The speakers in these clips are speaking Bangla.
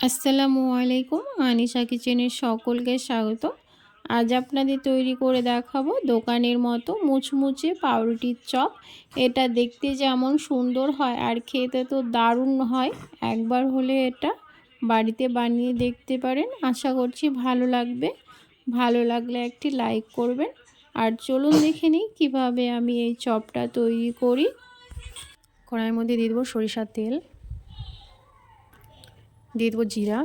আসসালামু আলাইকুম, আনিশা কিচেনের সকলকে স্বাগত। আজ আপনাদের তৈরি করে দেখাবো দোকানের মতো মুচমুচে পাউরুটির চপ। এটা দেখতে যেমন সুন্দর হয় আর খেতে তো দারুণ হয়। একবার হলে এটা বাড়িতে বানিয়ে দেখতে পারেন। আশা করছি ভালো লাগবে। ভালো লাগলে একটি লাইক করবেন। আর চলুন দেখে নিই কীভাবে আমি এই চপটা তৈরি করি। কড়াইয়ের মধ্যে দিয়ে দেবো সরিষার তেল। দিয়ে দেবো জিরা।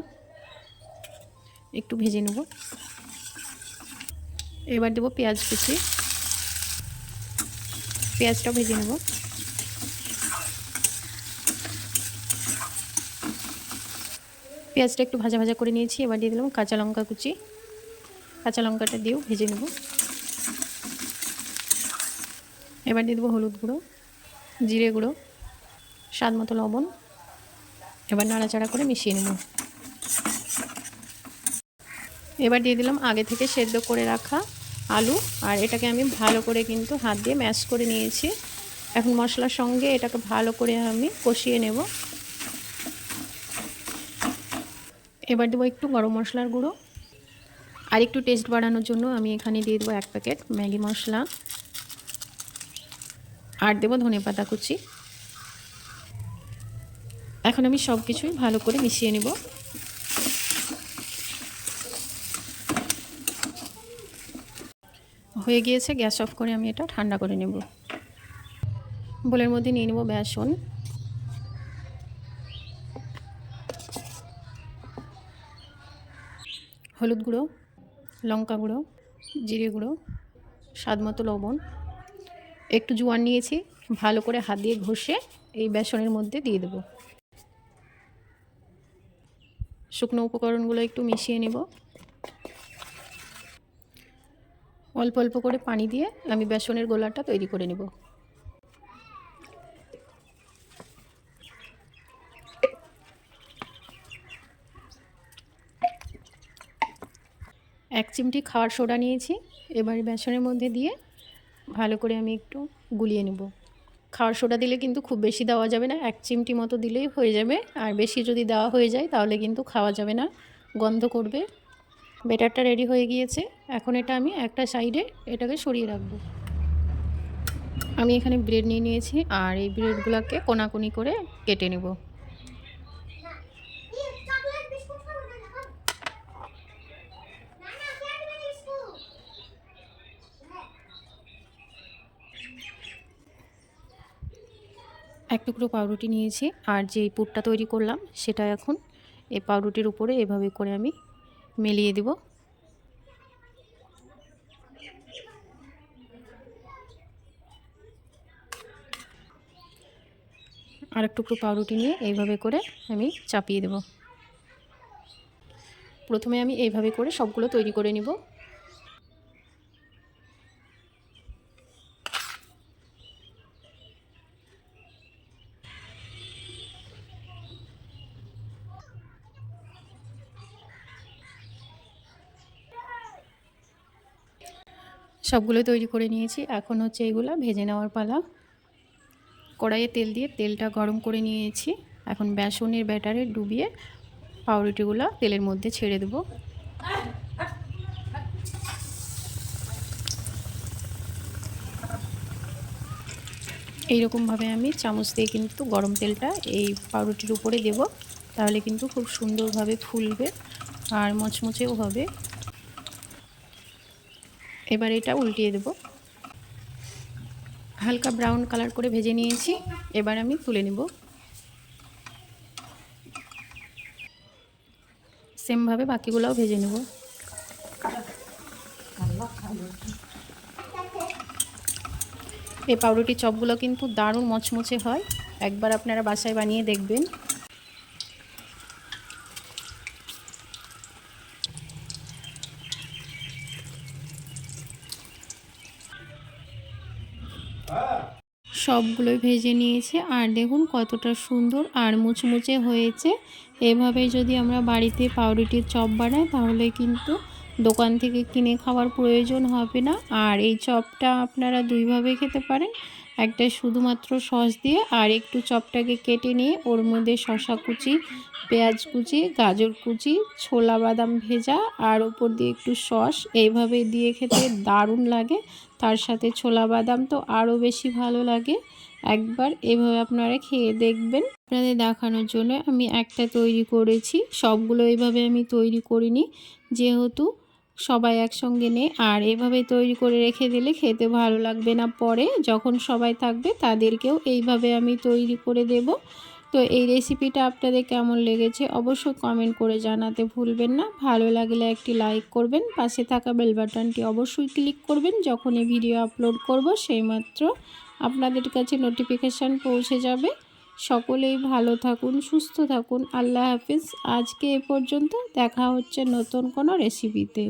একটু ভেজে নেব। এবার দেবো পেঁয়াজ কুচি। পেঁয়াজটাও ভেজে নেব। পেঁয়াজটা একটু ভাজা ভাজা করে নিয়েছি। এবার দিয়ে দিলাম কাঁচা লঙ্কা কুচি। কাঁচা লঙ্কাটা দিয়েও ভেজে নেব। এবার দিয়ে দেবো হলুদ গুঁড়ো, জিরে গুঁড়ো, স্বাদ মতো লবণ। এবার নাড়াচাড়া করে মিশিয়ে নেব। এবার দিয়ে দিলাম আগে থেকে সেদ্ধ করে রাখা আলু, আর এটাকে আমি ভালো করে কিন্তু হাত দিয়ে ম্যাশ করে নিয়েছি। এখন মশলার সঙ্গে এটাকে ভালো করে আমি কষিয়ে নেব। এবার দেবো একটু গরম মশলার গুঁড়ো। আর একটু টেস্ট বাড়ানোর জন্য আমি এখানে দিয়ে দেবো এক প্যাকেট ম্যাগি মশলা। আর দেবো ধনে পাতা কুচি। এখন আমি সব কিছুই ভালো করে মিশিয়ে নেব। হয়ে গিয়েছে, গ্যাস অফ করে আমি এটা ঠান্ডা করে নেব। বোলের মধ্যে নিয়ে নেব বেসন। হলুদ গুঁড়ো, লঙ্কা গুঁড়ো, জিরে গুঁড়ো, স্বাদ মতো লবণ। একটু জোয়ান নিয়েছি, ভালো করে হাত দিয়ে ঘষে এই বেসনের মধ্যে দিয়ে দেবো। শুকনো উপকরণগুলো একটু মিশিয়ে নেব। অল্প অল্প করে পানি দিয়ে আমি বেসনের গোলাটা তৈরি করে নেব। এক চিমটি খাওয়ার সোডা নিয়েছি। এবার বেসনের মধ্যে দিয়ে ভালো করে আমি একটু গুলিয়ে নেব। খাওয়ার সোডা দিলে কিন্তু খুব বেশি দেওয়া যাবে না, এক চিমটি মতো দিলেই হয়ে যাবে। আর বেশি যদি দেওয়া হয়ে যায় তাহলে কিন্তু খাওয়া যাবে না, গন্ধ করবে। বেটারটা রেডি হয়ে গিয়েছে। এখন এটা আমি একটা সাইডে এটাকে সরিয়ে রাখব। আমি এখানে ব্রেড নিয়ে নিয়েছি আর এই ব্রেডগুলোকে কোনাকুনি করে কেটে নেব। এক টুকরো পাউরুটি নিয়েছি আর যে পুরটা তৈরি করলাম সেটা এখন এই পাউরুটির উপরে এভাবে করে আমি মেলিয়ে দেব। আর এক টুকরো পাউরুটি নিয়ে এইভাবে করে আমি চাপিয়ে দেব। প্রথমে আমি এইভাবে করে সবগুলো তৈরি করে নিব। সবগুলো তৈরি করে নিয়েছি। এখন হচ্ছে এগুলো ভেজে নেওয়ার পালা। কড়াইয়ে তেল দিয়ে তেলটা গরম করে নিয়েছি। এখন বেসনের ব্যাটারে ডুবিয়ে পাউরুটিগুলো তেলের মধ্যে ছেড়ে দেব। এইরকমভাবে আমি চামচ দিয়ে কিন্তু গরম তেলটা এই পাউরুটির উপরে দেব। তাহলে কিন্তু খুব সুন্দরভাবে ফুলবে আর মচমচেও হবে। এবার এটা উল্টিয়ে দেব। হালকা ব্রাউন কালার করে ভেজে নিয়েছি। এবার আমি তুলে নেব। সেমভাবে বাকিগুলোও ভেজে নেব। এই পাউরুটি চপগুলো কিন্তু দারুণ মচমচে হয়। একবার আপনারা বাসায় বানিয়ে দেখবেন। সবগুলোই ভেজে নিয়েছে। আর দেখুন কতটা সুন্দর আর মুচমুচে হয়েছে। এভাবে যদি আমরা বাড়িতে পাউরুটির চপ বানাই, তাহলে কিন্তু দোকান থেকে কিনে খাওয়ার প্রয়োজন হবে না। আর এই চপটা আপনারা দুইভাবে খেতে পারেন। একটা শুধুমাত্র সস দিয়ে আর একটু চপটাকে কেটে নিয়ে ওর মধ্যে শশা কুচি, পেঁয়াজ কুচি, গাজর কুচি, ছোলা বাদাম ভেজা আর ওপর দিয়ে একটু সস। এইভাবে দিয়ে খেতে দারুণ লাগে। তার সাথে ছোলা বাদাম তো আরও বেশি ভালো লাগে। একবার এভাবে আপনারা খেয়ে দেখবেন। আপনাদের দেখানোর জন্য আমি একটা তৈরি করেছি। সবগুলো এইভাবে আমি তৈরি করিনি। যেহেতু সবাই একসঙ্গে নেই আর এভাবে তৈরি করে রেখে দিলে খেতে ভালো লাগবে না পরে। যখন সবাই থাকবে তাদেরকেও এইভাবে আমি তৈরি করে দেব। তো এই রেসিপিটা আপনাদের কেমন লেগেছে অবশ্যই কমেন্ট করে জানাতে ভুলবেন না। ভালো লাগলে একটি লাইক করবেন। পাশে থাকা বেল বাটনটি অবশ্যই ক্লিক করবেন। যখন এই ভিডিও আপলোড করব, সেইমাত্র আপনাদের কাছে নোটিফিকেশান পৌঁছে যাবে। সকলেই ভালো থাকুন, সুস্থ থাকুন। আল্লাহ হাফিজ। আজকে এ পর্যন্ত দেখা হচ্ছে নতুন কোনো রেসিপিতে